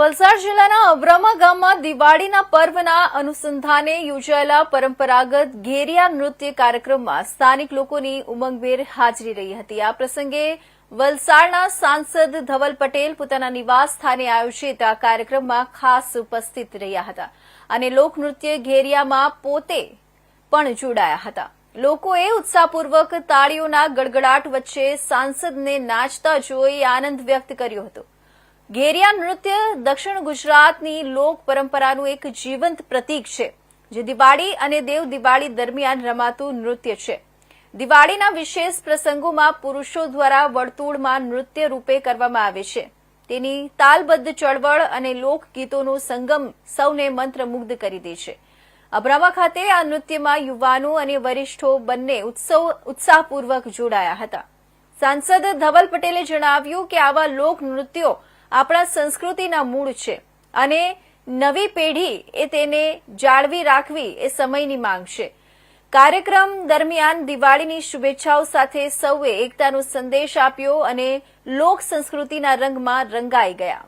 વલસાડ જિલ્લાના અબ્રામા ગામમાં દિવાળીના પર્વના અનુસંધાને યોજાયેલા પરંપરાગત ઘેરિયા નૃત્ય કાર્યક્રમમાં સ્થાનિક લોકોની ઉમંગભેર હાજરી રહી હતી. આ પ્રસંગે વલસાડના સાંસદ ધવલ પટેલ પોતાના નિવાસ સ્થાને આયોજિત આ કાર્યક્રમમાં ખાસ ઉપસ્થિત રહ્યા હતા અને લોકનૃત્ય ઘેરિયામાં પોતે પણ જોડાયા હતા. લોકોએ ઉત્સાહપૂર્વક તાળીઓના ગડગડાટ વચ્ચે સાંસદને નાચતા જોઈ આનંદ વ્યક્ત કર્યો હતો. ઘેરિયા નૃત્ય દક્ષિણ ગુજરાતની લોક પરંપરાનું એક જીવંત પ્રતીક છે, જે દિવાળી અને દેવ દિવાળી દરમિયાન રમાતું નૃત્ય છે. દિવાળીના વિશેષ પ્રસંગોમાં પુરુષો દ્વારા વર્તુળમાં નૃત્ય રૂપે કરવામાં આવે છે. તેની તાલબદ્ધ ચળવળ અને લોકગીતોનો સંગમ સૌને મંત્રમુગ્ધ કરી દે છે. અબ્રામા ખાતે આ નૃત્યમાં યુવાનો અને વરિષ્ઠો બંને ઉત્સવ ઉત્સાહપૂર્વક જોડાયા હતા. સાંસદ ધવલ પટેલે જણાવ્યું કે આવા લોક નૃત્યો આપણા સંસ્કૃતિના મૂળ છે. અને નવી પેઢી એ તેને જાળવી રાખવી એ સમયની માંગ છે. કાર્યક્રમ દરમિયાન દિવાળીની શુભેચ્છાઓ સાથે સૌએ એકતાનો સંદેશ આપ્યો અને લોક સંસ્કૃતિના રંગમાં રંગાઈ ગયા.